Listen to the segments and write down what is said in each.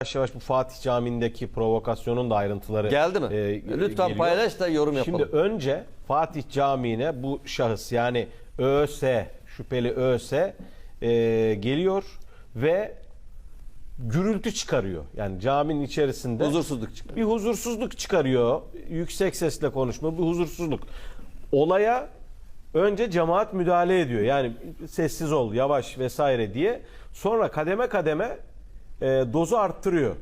yavaş yavaş bu Fatih Camii'ndeki provokasyonun da ayrıntıları Geldi mi? e, Lütfen geliyor. paylaş da yorum yapalım. Şimdi önce Fatih Camii'ne bu şahıs yani ÖS şüpheli ÖS e, geliyor ve gürültü çıkarıyor. Yani caminin içerisinde Huzursuzluk çıkıyor. bir huzursuzluk çıkarıyor. Yüksek sesle konuşma, bir huzursuzluk. Olaya önce cemaat müdahale ediyor. Yani sessiz ol, yavaş vesaire diye. Sonra kademe kademe e, dozu arttırıyor.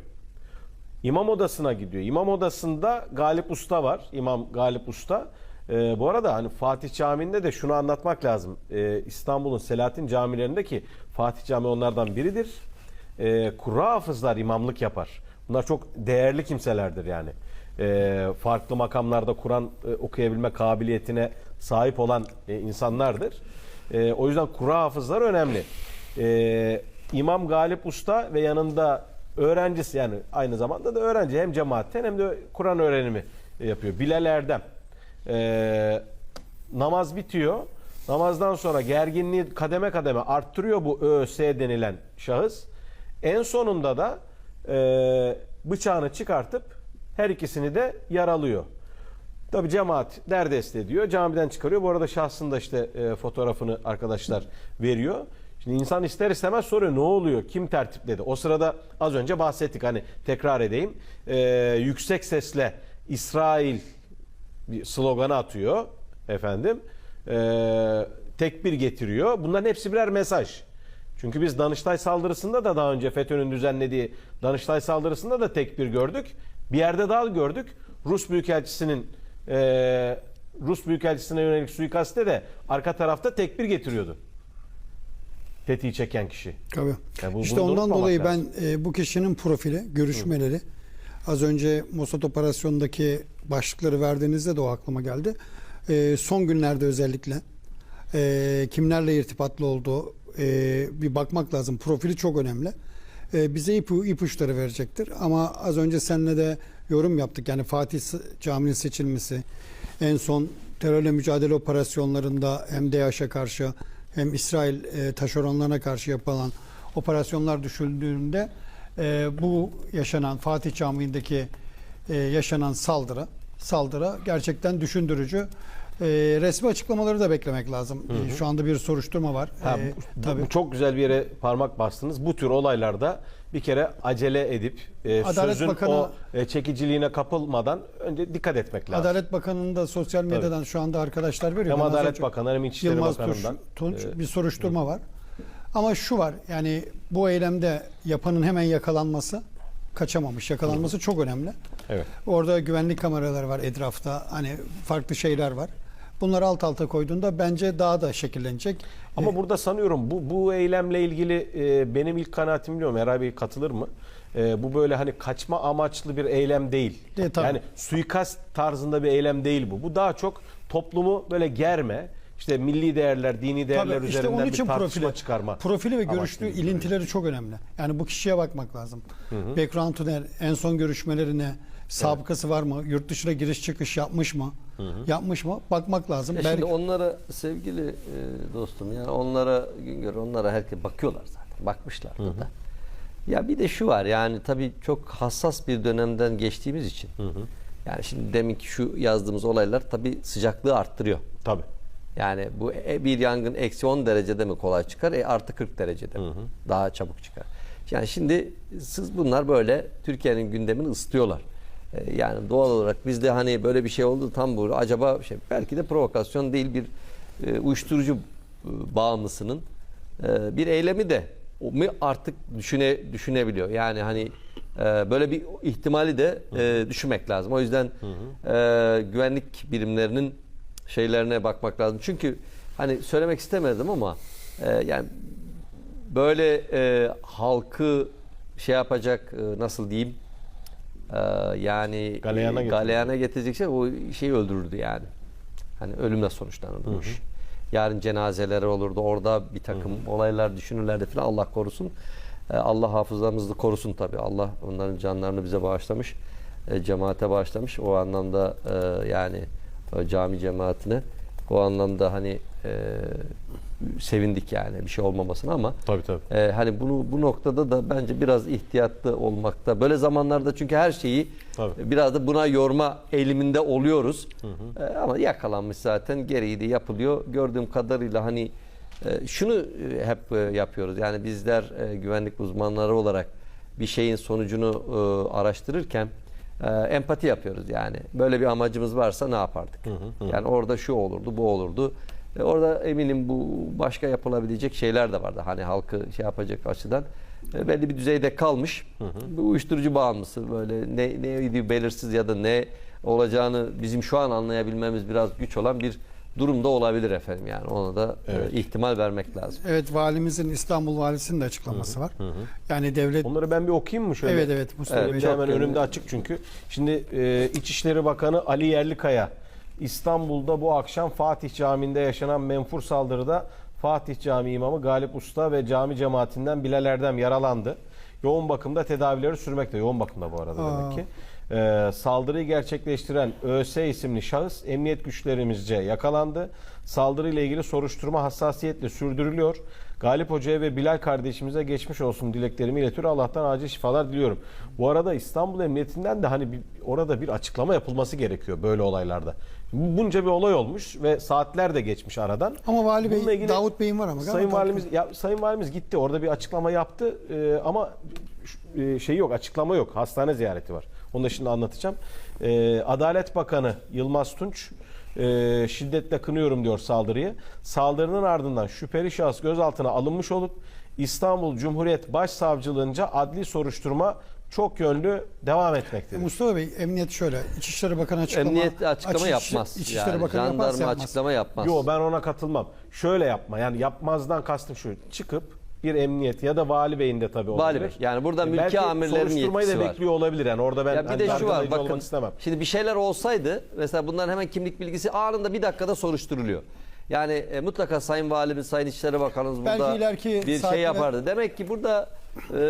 İmam odasına gidiyor. İmam odasında Galip Usta var. İmam Galip Usta. E, bu arada hani Fatih Camii'nde de şunu anlatmak lazım. E, İstanbul'un Selahattin camilerinde ki Fatih Camii onlardan biridir. E, Kurra hafızlar imamlık yapar. Bunlar çok değerli kimselerdir yani. E, farklı makamlarda Kur'an e, okuyabilme kabiliyetine sahip olan e, insanlardır. E, o yüzden Kurra hafızlar önemli. E, İmam Galip Usta ve yanında öğrencisi yani aynı zamanda da öğrenci hem cemaatten hem de Kur'an öğrenimi yapıyor. Bilal Erdem. E, namaz bitiyor. Namazdan sonra gerginliği kademe kademe arttırıyor bu ÖS denilen şahıs. En sonunda da e, bıçağını çıkartıp her ikisini de yaralıyor. Tabi cemaat derdest ediyor. Camiden çıkarıyor. Bu arada şahsın da işte e, fotoğrafını arkadaşlar veriyor. Şimdi insan ister istemez soruyor ne oluyor? Kim tertipledi? O sırada az önce bahsettik hani tekrar edeyim. E, yüksek sesle İsrail bir sloganı atıyor efendim. E, tekbir getiriyor. Bunların hepsi birer mesaj. Çünkü biz Danıştay saldırısında da daha önce FETÖ'nün düzenlediği Danıştay saldırısında da tekbir gördük. Bir yerde daha gördük. Rus Büyükelçisi'nin e, Rus Büyükelçisi'ne yönelik suikaste de arka tarafta tekbir getiriyordu. Tetiği çeken kişi. Tabii. Ya bu- işte ondan dolayı lazım. ben e, bu kişinin profili, görüşmeleri az önce Mossad operasyonundaki başlıkları verdiğinizde de o aklıma geldi. E, son günlerde özellikle e, kimlerle irtibatlı olduğu e, bir bakmak lazım. Profili çok önemli. E, bize ipu, ipuçları verecektir. Ama az önce seninle de yorum yaptık. Yani Fatih Camii'nin seçilmesi, en son terörle mücadele operasyonlarında DAEŞ'e karşı hem İsrail e, taşeronlarına karşı yapılan operasyonlar düşünüldüğünde e, bu yaşanan Fatih Camii'ndeki e, yaşanan saldırı saldırı gerçekten düşündürücü. E, resmi açıklamaları da beklemek lazım. E, şu anda bir soruşturma var. Ha, E, bu, tabii. bu çok güzel bir yere parmak bastınız. Bu tür olaylarda bir kere acele edip e, Adalet sözün Bakanı- o e, çekiciliğine kapılmadan önce dikkat etmek lazım. Adalet Bakanı'nın da sosyal medyadan şu anda arkadaşlar veriyor. hem Ben Adalet Bakanı hem İçişleri Yılmaz Bakanı'ndan. Tunç, e, bir soruşturma var. Ama şu var yani bu eylemde yapanın hemen yakalanması kaçamamış. Yakalanması çok önemli. evet. Orada güvenlik kameraları var etrafta. Hani farklı şeyler var. Bunları alt alta koyduğunda bence daha da şekillenecek. Ama burada sanıyorum bu bu eylemle ilgili e, benim ilk kanaatim biliyorum. Eray Bey katılır mı? E, bu böyle hani kaçma amaçlı bir eylem değil. De, tabii. yani suikast tarzında bir eylem değil bu. Bu daha çok toplumu böyle germe, işte milli değerler, dini değerler Tabii, işte üzerinden onun bir için tartışma profili, çıkarma. profili ve amaçlı görüştüğü bir durum. ilintileri çok önemli. Yani bu kişiye bakmak lazım. Background tuner, en son görüşmelerine sabıkası var mı? Yurt dışına giriş çıkış yapmış mı? Yapmış mı? Bakmak lazım. Ya Belki şimdi onlara sevgili e, dostum yani onlara Güngör onlara herkes bakıyorlar zaten. Bakmışlar da. Ya bir de şu var yani tabii çok hassas bir dönemden geçtiğimiz için. Yani şimdi deminki şu yazdığımız olaylar tabii sıcaklığı arttırıyor. Tabii. Yani bu e- bir yangın eksi 10 derecede mi kolay çıkar? E artı 40 derecede mi? Daha çabuk çıkar. Yani şimdi siz bunlar böyle Türkiye'nin gündemini ısıtıyorlar. E, Yani doğal olarak bizde hani böyle bir şey oldu tam bu acaba şey belki de provokasyon değil bir e, uyuşturucu e, bağımlısının e, bir eylemi de mu artık düşüne düşünebiliyor. Yani hani e, böyle bir ihtimali de e, düşünmek lazım. O yüzden e, güvenlik birimlerinin şeylerine bakmak lazım. Çünkü hani söylemek istemedim ama e, yani böyle e, halkı şey yapacak e, nasıl diyeyim e, yani Galeyana e, galeyana getirecek şey o şeyi öldürürdü yani. Hani ölümle sonuçlanırdı bu iş. Yarın cenazeleri olurdu. Orada bir takım olaylar düşünürlerdi falan. Allah korusun. E, Allah hafızlarımızı korusun tabii. Allah onların canlarını bize bağışlamış. E, cemaate bağışlamış. O anlamda e, yani cami cemaatine o anlamda hani e, sevindik yani bir şey olmamasına ama Tabii tabii. e, hani bunu bu noktada da bence biraz ihtiyatlı olmakta. Böyle zamanlarda çünkü her şeyi Tabii. biraz da buna yorma eğiliminde oluyoruz. E, ama yakalanmış zaten gereği de yapılıyor. Gördüğüm kadarıyla hani e, şunu e, hep e, yapıyoruz. Yani bizler e, güvenlik uzmanları olarak bir şeyin sonucunu e, araştırırken e, empati yapıyoruz yani. Böyle bir amacımız varsa ne yapardık? Yani orada şu olurdu, bu olurdu. E, orada eminim bu başka yapılabilecek şeyler de vardı. Hani halkı şey yapacak açıdan. E, belli bir düzeyde kalmış. Bu uyuşturucu bağımlısı böyle ne neydi belirsiz ya da ne olacağını bizim şu an anlayabilmemiz biraz güç olan bir durumda olabilir efendim yani ona da e, Evet. ihtimal vermek lazım. Evet valimizin İstanbul valisinin de açıklaması var. Yani devlet Onları ben bir okuyayım mı şöyle? Evet evet Mustafa Evet, hemen önümde açık çünkü. Şimdi e, İçişleri Bakanı Ali Yerlikaya İstanbul'da bu akşam Fatih Camii'nde yaşanan menfur saldırıda Fatih Camii imamı Galip Usta ve cami cemaatinden Bilal Erdem yaralandı. Yoğun bakımda tedavileri sürmekte. Yoğun bakımda bu arada Aa. demek ki. E, saldırıyı gerçekleştiren ÖS isimli şahıs emniyet güçlerimizce yakalandı. Saldırıyla ilgili soruşturma hassasiyetle sürdürülüyor. Galip Hoca'ya ve Bilal kardeşimize geçmiş olsun dileklerimi iletiyor. Allah'tan acil şifalar diliyorum. Bu arada İstanbul Emniyetinden de hani bir, orada bir açıklama yapılması gerekiyor böyle olaylarda. Bu- Bunca bir olay olmuş ve saatler de geçmiş aradan. Ama Vali Bey, Bununla ilgili Davut Bey'in var ama Sayın Valimiz ya, Sayın Valimiz gitti orada bir açıklama yaptı Ee, ama e, şey yok açıklama yok hastane ziyareti var. Onu da şimdi anlatacağım. Ee, Adalet Bakanı Yılmaz Tunç e, şiddetle kınıyorum diyor saldırıyı. Saldırının ardından şüpheli şahıs gözaltına alınmış olup İstanbul Cumhuriyet Başsavcılığınca adli soruşturma çok yönlü devam etmektedir. Mustafa Bey emniyet şöyle İçişleri Bakanı açıklama Emniyet açıklama Açış- yapmaz. İçişleri yani, Bakanı jandarma yapmaz. açıklama yapmaz. Yo ben ona katılmam. Şöyle yapma yani yapmazdan kastım şu çıkıp bir emniyet ya da vali beyin de tabii olabilir. Vali Bey, yani burada mülki Belki amirlerin soruşturmayı da yetkisi var. bekliyor olabilir yani orada ben Ya bir hani de şu var bakın. olmak istemem. Şimdi bir şeyler olsaydı mesela bunların hemen kimlik bilgisi anında bir dakikada soruşturuluyor. Yani e, mutlaka Sayın Valimiz, Sayın İçişleri Bakanımız Belki burada ileriki bir saatlere- şey yapardı. Demek ki burada e,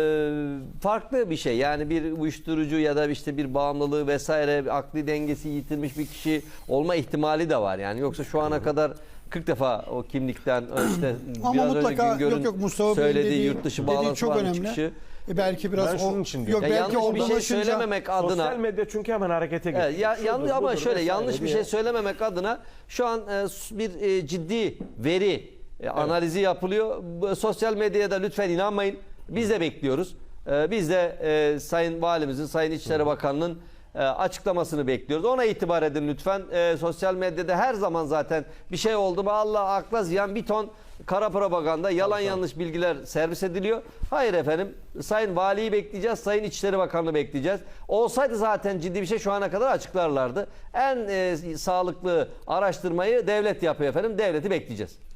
farklı bir şey. Yani bir uyuşturucu ya da işte bir bağımlılığı vesaire bir akli dengesi yitirmiş bir kişi olma ihtimali de var. Yani yoksa şu ana kadar 40 defa o kimlikten işte Ama biraz mutlaka önce Güngör'ün yok yok Mustafa söylediği dediği, yurt dışı bağlantısı çok önemli. çıkışı. E belki biraz Ben şunun o, için yok. Ya belki yanlış bir şey söylememek adına Sosyal medya çünkü hemen harekete geçiyor. Evet, ya, Şudur, yanlış ama budur şöyle vesaire yanlış bir şey söylememek adına şu an e, bir e, ciddi veri e, analizi yapılıyor. Sosyal medyaya da lütfen inanmayın. Biz de bekliyoruz. E, biz de e, Sayın Valimizin, Sayın İçişleri Bakanı'nın açıklamasını bekliyoruz. Ona itibar edin lütfen. E, sosyal medyada her zaman zaten bir şey oldu mu Allah akla ziyan bir ton kara propaganda, yalan yanlış bilgiler servis ediliyor. Hayır efendim. Sayın Valiyi bekleyeceğiz, Sayın İçişleri Bakanı'nı bekleyeceğiz. Olsaydı zaten ciddi bir şey şu ana kadar açıklarlardı. En e, sağlıklı araştırmayı devlet yapıyor efendim. Devleti bekleyeceğiz.